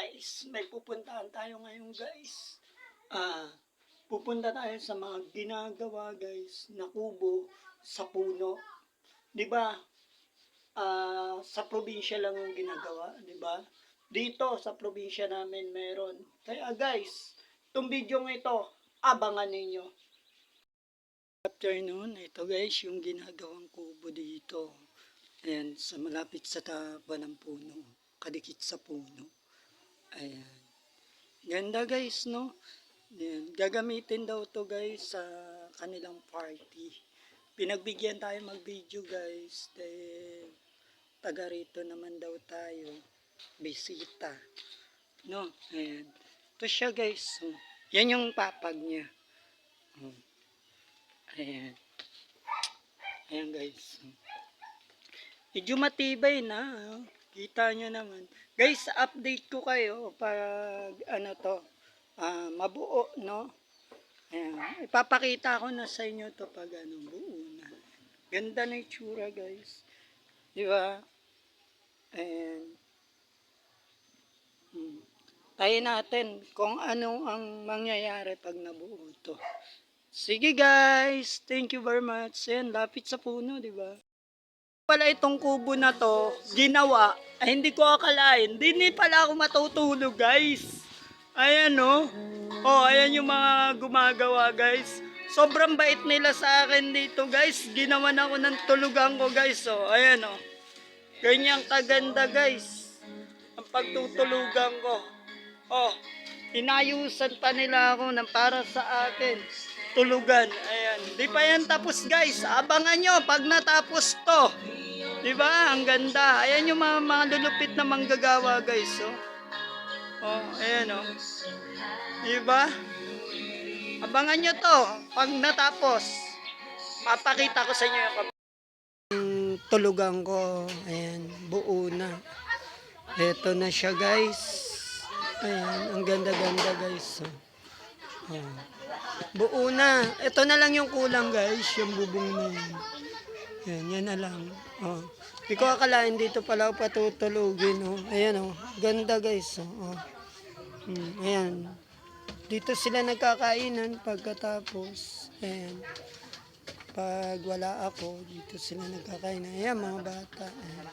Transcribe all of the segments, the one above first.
guys, may pupuntahan tayo ngayon guys. Ah, pupunta tayo sa mga ginagawa guys na kubo sa puno. 'Di ba? Ah, sa probinsya lang yung ginagawa, 'di ba? Dito sa probinsya namin meron. Kaya guys, itong video ng ito, abangan ninyo. Afternoon, ito guys, yung ginagawang kubo dito. Ayan, sa malapit sa taba ng puno. Kadikit sa puno. Ayan. Ganda guys, no? Ayan. Gagamitin daw to guys sa kanilang party. Pinagbigyan tayo mag-video guys. Dahil taga rito naman daw tayo. Bisita. No? Ayan. Ito siya guys. Oh. Yan yung papag niya. Oh. Ayan. Ayan guys. Medyo matibay na. oh. Kita nyo naman. Guys, update ko kayo pag ano to, ah, mabuo, no? Ayan. Ipapakita ko na sa inyo to pag ano, buo na. Ganda na itsura, guys. Di ba? Ayan. Hmm. Tayo natin kung ano ang mangyayari pag nabuo to. Sige guys, thank you very much. Ayan, lapit sa puno, di ba? Pala itong kubo na to, ginawa, ay hindi ko akalain, hindi pala ako matutulog guys. Ayan no. Oh, ayan yung mga gumagawa guys. Sobrang bait nila sa akin dito guys. Ginawan ako ng tulugan ko guys. Oh, ayan oh. Ganyang kaganda guys. Ang pagtutulugan ko. Oh, inayusan pa nila ako ng para sa akin. Tulugan. Ayan. Di pa yan tapos guys. Abangan nyo pag natapos to. Di ba? Ang ganda. Ayan yung mga, mga lulupit na manggagawa guys. Oh. Oh, ayan oh. Di ba? Abangan nyo to pag natapos. Papakita ko sa inyo yung tulugan ko. Ayan, buo na. Ito na siya guys. Ayan, ang ganda-ganda guys. Oh. Oh. Buo na. Ito na lang yung kulang guys, yung bubong na yan. Yan, yan na lang. Oh. Hindi ko akalain dito pala patutulugin. Oh. Ayan oh. Ganda guys. Oh. Oh. Hmm, ayan. Dito sila nagkakainan pagkatapos. Ayan. Pag wala ako, dito sila nagkakainan. Ayan mga bata. Ayan.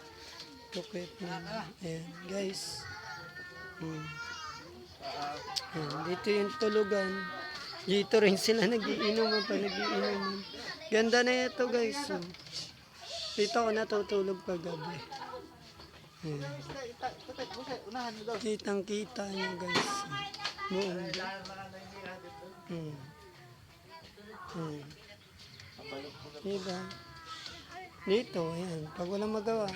Tukit na. Ayan guys. Hmm. Ayan. Dito yung tulugan. Dito rin sila nagiinuman pa nagiinuman. Ganda na ito guys. Oh. Dito ako natutulog pag gabi. Ayan. Kitang kita nyo guys. Buong. Hmm. Hmm. Diba? Dito, ayan. Pag walang magawa.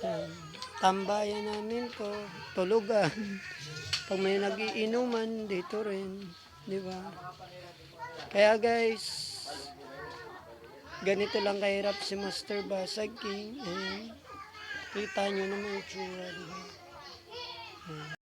Ayan. Tambayan namin to. Tulugan. Pag may nagiinuman, dito rin. Di ba? Kaya guys, ganito lang kahirap si Master Basag King. Ayan. Kita nyo naman yung tsura. Di ba? Ayan.